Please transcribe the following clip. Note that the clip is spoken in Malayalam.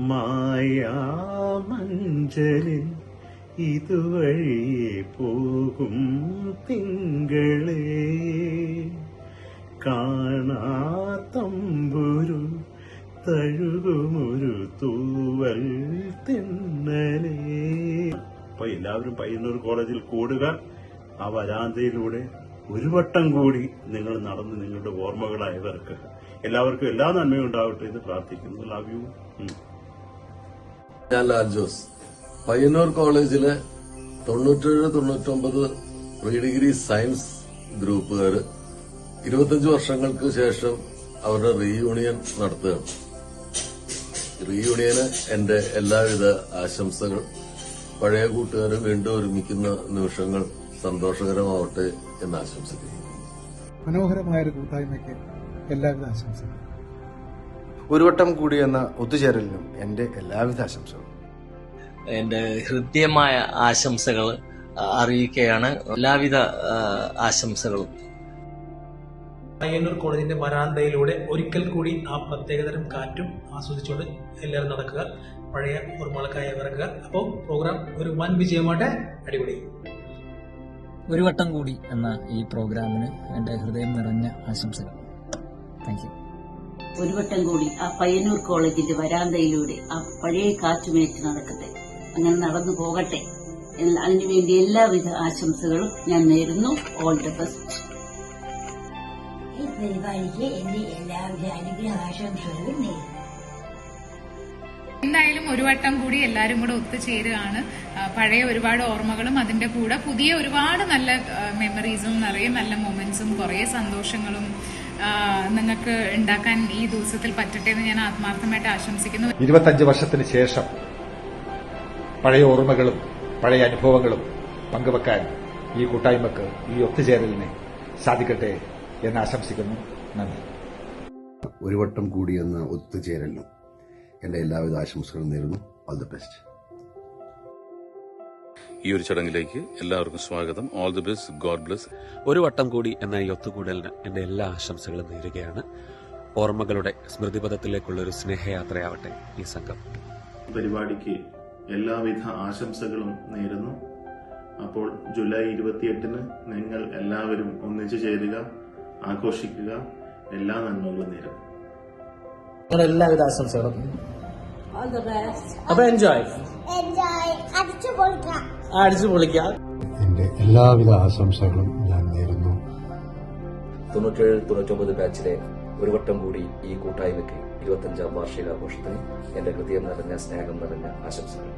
മായാമഞ്ചലിൽ ഇതുവഴി പോകും തിങ്കളേ. കാണാത്തമ്പുരു തഴുകുമൊരു തൂവൽ തിന്നലേ. അപ്പൊ എല്ലാവരും പയ്യന്നൂർ കോളേജിൽ കൂടുക. ആ വരാന്തയിലൂടെ ഒരു വട്ടം കൂടി നിങ്ങൾ നടന്ന് നിങ്ങളുടെ ഓർമ്മകളായവർക്ക് എല്ലാവർക്കും എല്ലാ നന്മയും ഉണ്ടാവട്ടെ എന്ന് പ്രാർത്ഥിക്കുന്നു. ലവ് യു ഞാൻ ലാൽ ജോസ്. പയ്യന്നൂർ കോളേജിലെ തൊണ്ണൂറ്റേഴ് തൊണ്ണൂറ്റൊമ്പത് പ്രീ ഡിഗ്രി സയൻസ് ഗ്രൂപ്പുകാർ ഇരുപത്തഞ്ച് വർഷങ്ങൾക്ക് ശേഷം അവരുടെ റീയൂണിയൻ നടത്തുകയാണ്. റീയൂണിയന് എന്റെ എല്ലാവിധ ആശംസകൾ. പഴയ കൂട്ടുകാർ വീണ്ടും ഒരുമിക്കുന്ന നിമിഷങ്ങൾ സന്തോഷകരമാവട്ടെ എന്ന് ആശംസിക്കുന്നു. മനോഹരമായ ഒരു കൂട്ടായ്മയ്ക്ക് എല്ലാവിധ ആശംസകളും. ഒരു വട്ടം കൂടി എന്ന ഒത്തുചേരലിനും എന്റെ എല്ലാവിധ ആശംസകളും. എന്റെ ഹൃദ്യമായ ആശംസകൾ അറിയിക്കുകയാണ് എല്ലാവിധ ആശംസകളും. പയ്യന്നൂർ കോളേജിന്റെ വരാന്തയിലൂടെ ഒരിക്കൽ കൂടി ആ പ്രത്യേകതരം കാറ്റും ആസ്വദിച്ചുകൊണ്ട് എല്ലാവരും നടക്കുക. പഴയ ഓർമ്മകൾക്കായി ഇറക്കുക അപ്പോൾ പ്രോഗ്രാം ഒരു വൻ വിജയമാട്ടെ അടിപൊളി. ഒരു വട്ടം കൂടി എന്ന ഈ പ്രോഗ്രാമിന് എന്റെ ഹൃദയം നിറഞ്ഞ ആശംസകൾ. Thank you. ഒരു വട്ടം കൂടി ആ പയ്യന്നൂർ കോളേജിന്റെ വരാന്തയിലൂടെ ആ പഴയ കാറ്റുമേറ്റ് നടക്കട്ടെ. അങ്ങനെ നടന്നു പോകട്ടെ. അതിനുവേണ്ടി എല്ലാവിധ ആശംസകളും ഞാൻ നേരുന്നു. ഓൾ ദ ബെസ്റ്റ് ഈ പരിപാടിക്ക് എന്റെ എല്ലാവിധ അനുഗ്രഹാശംസകളും നേരുന്നു. എന്തായാലും ഒരു വട്ടം കൂടി എല്ലാരും കൂടെ ഒത്തുചേരുകയാണ്. പഴയ ഒരുപാട് ഓർമ്മകളും അതിന്റെ കൂടെ പുതിയ ഒരുപാട് നല്ല മെമ്മറീസും നിറയെ നല്ല മൊമെന്റ്സും കുറേ സന്തോഷങ്ങളും നിങ്ങൾക്ക് ഉണ്ടാക്കാൻ ഈ ദിവസത്തിൽ പറ്റട്ടെ എന്ന് ഞാൻ ആത്മാർത്ഥമായിട്ട് ആശംസിക്കുന്നു. ഇരുപത്തഞ്ച് വർഷത്തിന് ശേഷം പഴയ ഓർമ്മകളും പഴയ അനുഭവങ്ങളും പങ്കുവെക്കാൻ ഈ കൂട്ടായ്മക്ക് ഈ ഒത്തുചേരലിന് സാധിക്കട്ടെ എന്ന് ആശംസിക്കുന്നു. നന്ദി. ഒരു വട്ടം കൂടി എന്ന ഒത്തുചേരലിനും എന്റെ എല്ലാവിധ ആശംസകളും നേരുന്നു. ഓൾ ദി ബെസ്റ്റ് ഈ ഒരു ചടങ്ങിലേക്ക് എല്ലാവർക്കും സ്വാഗതം. All the best god bless ഒരു വട്ടം കൂടി എന്ന ഈ ഒത്തുകൂടലിന് എന്റെ എല്ലാ ആശംസകളും നേരുകയാണ്. ഓർമ്മകളുടെ സ്മൃതിപഥത്തിലേക്കുള്ള ഒരു സ്നേഹയാത്രയാവട്ടെ ഈ സംഘം. പരിപാടിക്ക് എല്ലാവിധ ആശംസകളും നേരുന്നു. അപ്പോൾ ജൂലൈ ഇരുപത്തിയെട്ടിന് നിങ്ങൾ എല്ലാവരും ഒന്നിച്ചു ചേരുക ആഘോഷിക്കുക. എല്ലാ നന്മകളും നേരുന്നു. എല്ലാവിധ ആശംസകളും. അപ്പൊ എൻജോയ് അടിച്ചു പൊളിക്കാം എന്റെ എല്ലാവിധ ആശംസകളും ഞാൻ നേരുന്നു. തൊണ്ണൂറ്റേഴ് തൊണ്ണൂറ്റൊമ്പത് ബാച്ചിലെ ഒരു വട്ടം കൂടി ഈ കൂട്ടായ്മയ്ക്ക് ഇരുപത്തഞ്ചാം വാർഷികാഘോഷത്തിന് എന്റെ ഹൃദയം നിറഞ്ഞ സ്നേഹം നിറഞ്ഞ ആശംസകൾ.